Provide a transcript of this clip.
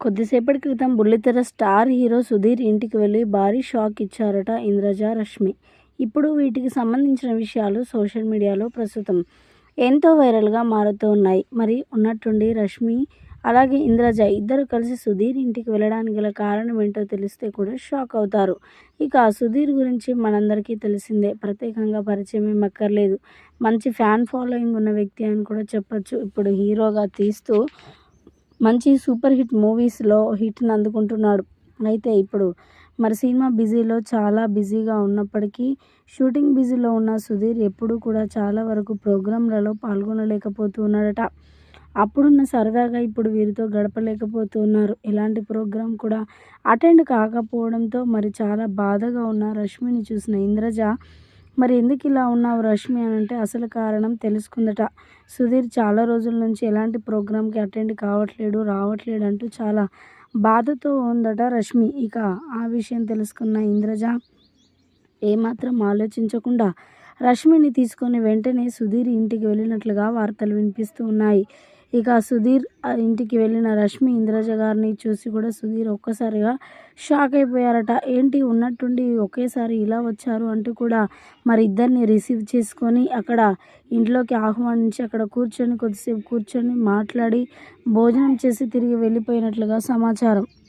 కొద్దిసేపటి క్రితం బుల్లితెర స్టార్ హీరో సుధీర్ ఇంటికి వెళ్ళి భారీ షాక్ ఇచ్చారట ఇంద్రజ రష్మి. ఇప్పుడు వీటికి సంబంధించిన విషయాలు సోషల్ మీడియాలో ప్రస్తుతం ఎంతో వైరల్గా మారుతూ ఉన్నాయి మరి ఉన్నట్టుండి రష్మి అలాగే ఇంద్రజ ఇద్దరు కలిసి సుధీర్ ఇంటికి వెళ్ళడానికి గల కారణం ఏంటో తెలిస్తే కూడా షాక్ అవుతారు. ఇక సుధీర్ గురించి మనందరికీ తెలిసిందే. ప్రత్యేకంగా పరిచయం ఏమక్కర్లేదు అక్కర్లేదు. మంచి ఫ్యాన్ ఫాలోయింగ్ ఉన్న వ్యక్తి అని కూడా చెప్పచ్చు. ఇప్పుడు హీరోగా తీస్తూ మంచి సూపర్ హిట్ మూవీస్లో హిట్ని అందుకుంటున్నాడు. అయితే ఇప్పుడు మరి సినిమా బిజీలో చాలా బిజీగా ఉన్నప్పటికీ షూటింగ్ బిజీలో ఉన్న సుధీర్ ఎప్పుడూ కూడా చాలా వరకు ప్రోగ్రాంలలో పాల్గొనలేకపోతున్నాడట. అప్పుడున్న సరదాగా ఇప్పుడు వీరితో గడపలేకపోతున్నారు. ఎలాంటి ప్రోగ్రాం కూడా అటెండ్ కాకపోవడంతో మరి చాలా బాధగా ఉన్న రష్మిని చూసిన ఇంద్రజ మరి ఎందుకు ఇలా ఉన్నావు రష్మి అని అంటే అసలు కారణం తెలుసుకుందట. సుధీర్ చాలా రోజుల నుంచి ఎలాంటి ప్రోగ్రామ్కి అటెండ్ కావట్లేడు రావట్లేడు అంటూ చాలా బాధతో ఉందట రష్మి. ఇక ఆ విషయం తెలుసుకున్న ఇంద్రజ ఏమాత్రం ఆలోచించకుండా రష్మిని తీసుకొని వెంటనే సుధీర్ ఇంటికి వెళ్ళినట్లుగా వార్తలు వినిపిస్తూ ఉన్నాయి. ఇక సుధీర్ ఇంటికి వెళ్ళిన రష్మి ఇంద్రజ గారిని చూసి కూడా సుధీర్ ఒక్కసారిగా షాక్ అయిపోయారట. ఏంటి ఉన్నట్టుండి ఒకేసారి ఇలా వచ్చారు అంటూ కూడా మరి ఇద్దరిని రిసీవ్ చేసుకొని అక్కడ ఇంట్లోకి ఆహ్వానించి అక్కడ కూర్చొని కొద్దిసేపు కూర్చొని మాట్లాడి భోజనం చేసి తిరిగి వెళ్ళిపోయినట్లుగా సమాచారం.